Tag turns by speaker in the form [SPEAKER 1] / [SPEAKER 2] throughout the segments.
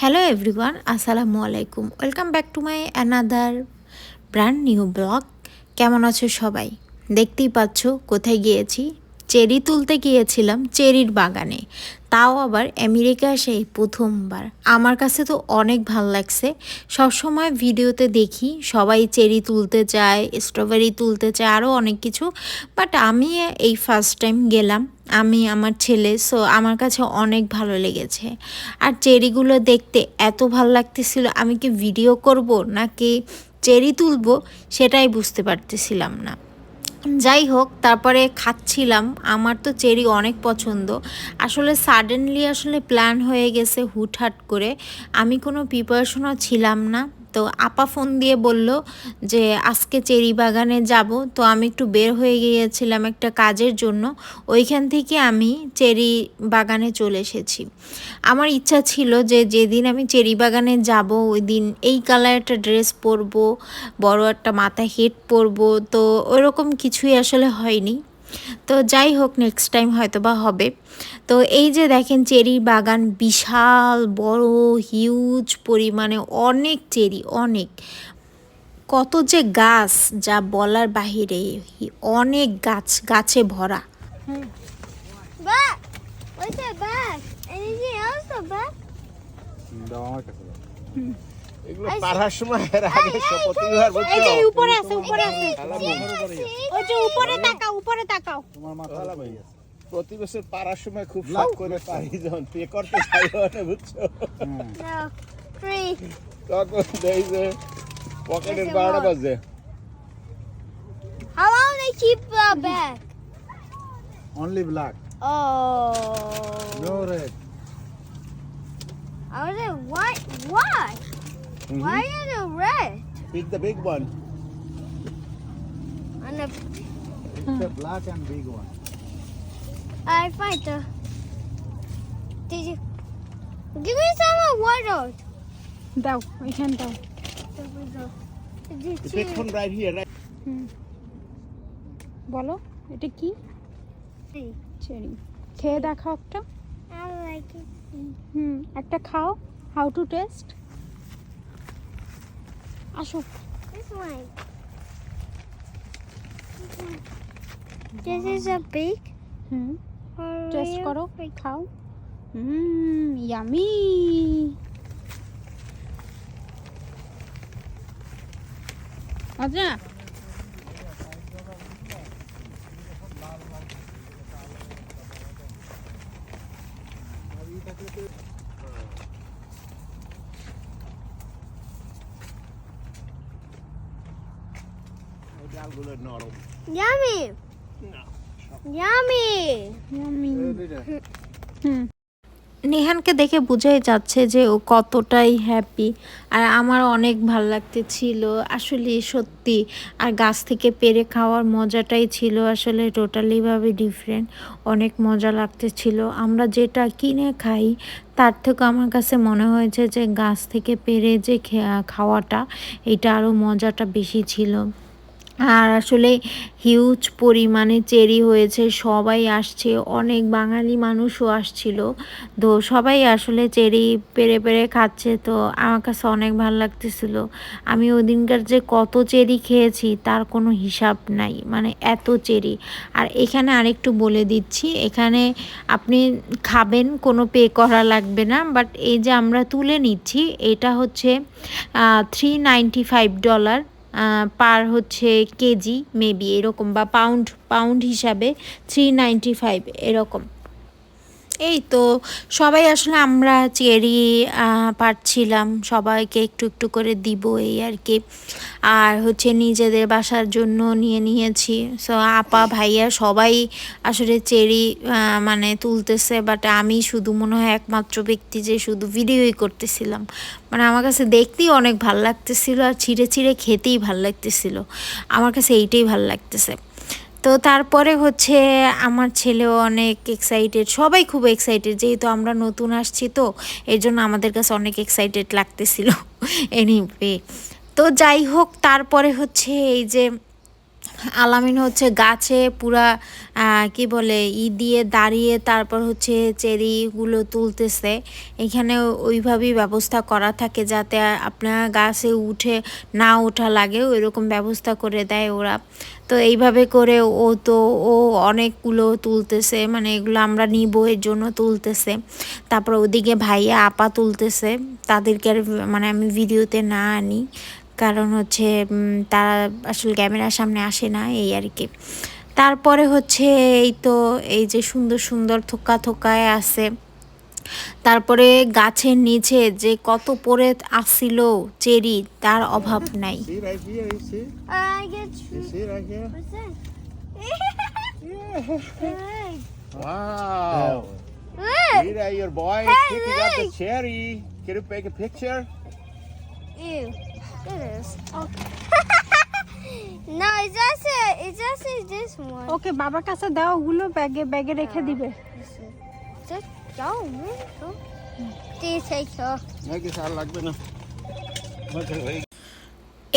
[SPEAKER 1] Hello everyone আসসালামু আলাইকুম welcome back to my another brand new blog কেমন আছো সবাই? দেখতেই পাচ্ছ কোথায় গিয়েছি? চেরি তুলতে গিয়েছিলাম চেরির বাগানে। তাও আবার আমেরিকা সেই প্রথমবার। আমার কাছে তো অনেক ভালো লাগছে। সবসময় ভিডিওতে দেখি সবাই চেরি তুলতে চায় স্ট্রবেরি তুলতে চায় আরও অনেক কিছু। বাট আমি এই ফার্স্ট টাইম গেলাম, আমি, আমার ছেলে সো আমার কাছে অনেক ভালো লেগেছে। আর চেরিগুলো দেখতে এত ভালো লাগতেছিল, আমি কি ভিডিও করব নাকি চেরি তুলবো সেটাই বুঝতে পারতেছিলাম না। যাই হোক তারপরে খাচ্ছিলাম। আমার তো চেরি অনেক পছন্দ। আসলে সাডেনলি আসলে প্ল্যান হয়ে গেছে হুটহাট করে। আমি কোনো প্রিপারেশনও ছিলাম না। তো আপা ফোন দিয়ে বলল যে, আজকে চেরি বাগানে যাব। তো আমি একটু বের হয়ে গিয়েছিলাম একটা কাজের জন্য। ওইখান থেকে আমি চেরি বাগানে চলে এসেছি। আমার ইচ্ছা ছিল যে, যেদিন আমি চেরি বাগানে যাব, ওই দিন এই কালার একটা ড্রেস পরবো, বড় একটা মাথায় হেড পরবো। তো ওইরকম কিছুই আসলে হয়নি। তো যাই হোক নেক্সট টাইম হয়তো বা হবে তো এই যে দেখেন চেরির বাগান বিশাল বড় হিউজ পরিমাণে অনেক চেরি অনেক কত যে গাছ যা বলার বাহিরে অনেক গাছ গাছে ভরা?
[SPEAKER 2] Anything।
[SPEAKER 3] এগুলো পাড়ার সময় এর আগে প্রতিবার বলছো
[SPEAKER 1] এই যে উপরে আছে উপরে আছে। ওই যে উপরে তাকাও উপরে তাকাও
[SPEAKER 4] তোমার মাথা উপরেই আছে।
[SPEAKER 3] প্রতি বছর পাড়ার সময় খুব শখ করে পারি যখন পে করতে চাই না বুঝছ. তখন দেই যে পকেটের বারোটা বাজে
[SPEAKER 2] How long they keep uh, back?
[SPEAKER 4] Only black,
[SPEAKER 2] Oh.
[SPEAKER 4] no red.
[SPEAKER 2] I was like, why? Why? Why is it red?
[SPEAKER 3] Pick the big one
[SPEAKER 2] On the,
[SPEAKER 4] It's a black and big one.
[SPEAKER 2] I find the. Did you give me some of water?
[SPEAKER 1] দাও ওইখান দাও?
[SPEAKER 3] Phone right here right
[SPEAKER 1] বলো এটা কি. Cherry খেয়ে দেখাও একটা
[SPEAKER 2] I like it.
[SPEAKER 1] হুম একটা খাও how to taste Ashok.
[SPEAKER 2] This one. This, is a big.
[SPEAKER 1] Hmm. off
[SPEAKER 2] karo.
[SPEAKER 1] cow. Mmm, yummy. Ajna.
[SPEAKER 3] ডালগুলো নরম.
[SPEAKER 1] ইয়ামি নেহানকে দেখে বোঝাই যাচ্ছে যে ও কতটাই হ্যাপি আর আমার অনেক ভালো লাগতেছিল আসলে সত্যি। আর গাছ থেকে পেরে খাওয়ার মজাটাই ছিল আসলে টোটালিভাবে ডিফারেন্ট অনেক মজা লাগতেছিল আমরা যেটা কিনে খাই তার থেকে আমার কাছে মনে হয়েছে যে গাছ থেকে পেরে যে খে- খাওয়াটা এটা আরও মজাটা বেশি ছিল। আর আসলে হিউজ পরিমাণে চেরি হয়েছে, সবাই আসছে, অনেক বাঙালি মানুষও আসছিল। তো সবাই আসলে চেরি পেরে পেরে খাচ্ছে, তো আমার কাছে অনেক ভালো লাগতেছিল। আমি ওদিনকার যে কত চেরি খেয়েছি, তার কোনো হিসাব নাই মানে এত চেরি। আর এখানে আরেকটু বলে দিচ্ছি, এখানে আপনি খাবেন, কোনো পে করা লাগবে না বাট এই যে আমরা তুলে নিচ্ছি, এটা হচ্ছে three ninety five dollar per হচ্ছে কেজি মেবি এরকম বা পাউন্ড পাউন্ড হিসাবে থ্রি নাইনটি ফাইভ এরকম। এই তো, সবাই আসলে আমরা চেরি পাচ্ছিলাম সবাইকে একটু একটু করে দিব এই আর কি। আর হচ্ছে নিজেদের বাসার জন্য নিয়ে নিয়েছি। সো আপা, ভাইয়া সবাই আসলে চেরি মানে তুলতেছে বাট আমি শুধু মনে হয় একমাত্র ব্যক্তি যে শুধু ভিডিওই করতেছিলাম। মানে আমার কাছে দেখতেই অনেক ভালো লাগতেছিল আর ছিঁড়ে ছিঁড়ে খেতেই ভালো লাগতেছিল। আমার কাছে এইটাই ভালো লাগতেছে। তো তারপরে হচ্ছে আমার ছেলেও অনেক এক্সাইটেড সবাই খুব এক্সাইটেড যেহেতু আমরা নতুন আসছি তো এই জন্য আমাদের কাছে অনেক এক্সাইটেড লাগতেছিল। এনিওয়ে তো যাই হোক, তারপরে হচ্ছে এই যে আলামিন হচ্ছে গাছে পুরা কি বলে, ই দিয়ে দাঁড়িয়ে তারপর হচ্ছে চেরিগুলো তুলতেছে। এখানে ওইভাবেই ব্যবস্থা করা থাকে যাতে আপনার গাছে উঠে না ওঠা লাগে, ওইরকম ব্যবস্থা করে দেয় ওরা। তো এইভাবে করে ও তো, ও অনেকগুলো তুলতেছে মানে এগুলো আমরা নিব, এর জন্য তুলতেছে। তারপর ওদিকে ভাইয়া আপা তুলতেছে, তাদেরকে আর মানে আমি ভিডিওতে না আনি। কারণ হচ্ছে তারা আসলে ক্যামেরার সামনে আসে না এই আর কি। তারপরে হচ্ছে এই তো এই যে সুন্দর সুন্দর থোকা থোকায় আছে। তারপরে গাছের নিচে যে কত পরে আসিল চেরি তার অভাব নাই।
[SPEAKER 2] It is. Okay. no, it's just a, it's just a, this one.
[SPEAKER 5] Okay, বাবার কাছে দাও ওগুলো ব্যাগে ব্যাগে রেখে দিবে
[SPEAKER 2] Just go, take Go. Do you take her?
[SPEAKER 3] নাকি সার লাগবে না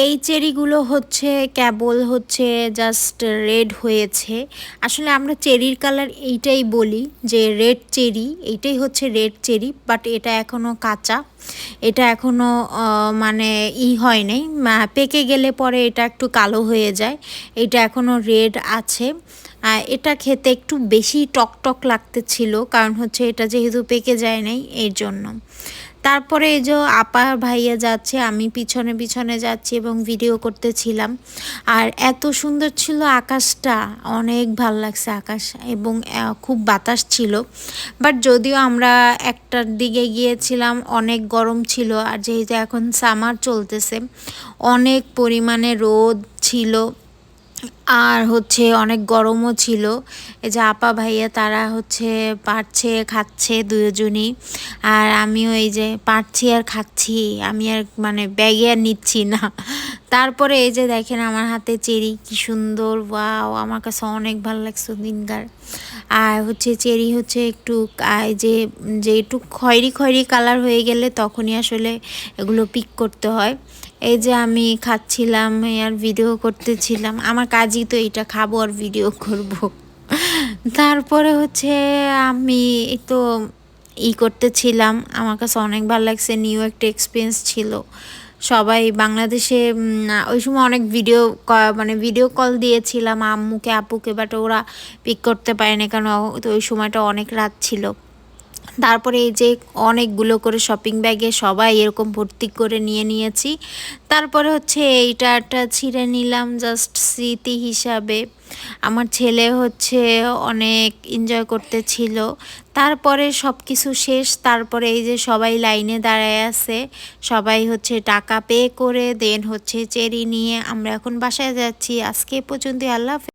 [SPEAKER 1] এই চেরিগুলো হচ্ছে কেবল হচ্ছে জাস্ট রেড হয়েছে। আসলে আমরা চেরির কালার এইটাই বলি যে রেড চেরি, এইটাই হচ্ছে রেড চেরি বাট এটা এখনও কাঁচা। এটা এখনও মানে ই হয় নাই। পেকে গেলে পরে এটা একটু কালো হয়ে যায়। এটা এখনও রেড আছে। এটা খেতে একটু বেশি টক টক লাগতেছিল, কারণ হচ্ছে এটা যেহেতু পেকে যায় নাই, এর জন্য। তারপরে এই যে আপা ভাইয়া যাচ্ছে, আমি পিছনে পিছনে যাচ্ছি এবং ভিডিও করতেছিলাম। আর এত সুন্দর ছিল আকাশটা, অনেক ভালো লাগছে আকাশ এবং খুব বাতাস ছিল। বাট যদিও আমরা একটার দিকে গিয়েছিলাম, অনেক গরম ছিল আর যেহেতু এখন সামার চলতেছে, অনেক পরিমাণে রোদ ছিল। আর হচ্ছে অনেক গরমও ছিল। এই যে আপা ভাইয়া তারা হচ্ছে পারছে, খাচ্ছে দুজনই। আর আমিও এই যে পারছি আর খাচ্ছি, আমি আর মানে ব্যাগে আর নিচ্ছি না। তারপরে এই যে দেখেন আমার হাতে চেরি, কি সুন্দর, ওয়াও, আমার কাছে অনেক ভালো লাগছে দিনকার। আর হচ্ছে চেরি হচ্ছে একটু যে যে একটু খয়েরি খয়েরি কালার হয়ে গেলে তখনই আসলে এগুলো পিক করতে হয়। এই যে আমি খাচ্ছিলাম আর ভিডিও করতেছিলাম। আমার কাজই তো এটা খাব আর ভিডিও করব। তারপরে হচ্ছে আমি তো ই করতেছিলাম। আমার কাছে অনেক ভালো লাগছে নিউ একটা এক্সপিরিয়েন্স ছিল। সবাই বাংলাদেশে ওই সময় অনেক ভিডিও মানে ভিডিও কল দিয়েছিলাম আম্মুকে, আপুকে বাট ওরা পিক করতে পারেনি, কারণ তো ওই সময়টা অনেক রাত ছিল। তারপরে এই যে অনেকগুলো করে শপিং ব্যাগে সবাই এরকম ভর্তি করে নিয়ে নিয়েছি। তারপরে হচ্ছে এইটা একটা ছিঁড়ে নিলাম জাস্ট স্মৃতি হিসাবে। আমার ছেলে হচ্ছে অনেক এনজয় করতেছিল। তারপরে সব কিছু শেষ, তারপরে এই যে সবাই লাইনে দাঁড়ায় আছে। সবাই হচ্ছে টাকা পে করে দেন হচ্ছে চেরি নিয়ে আমরা এখন বাসায় যাচ্ছি। আজকে পর্যন্ত আল্লাহ।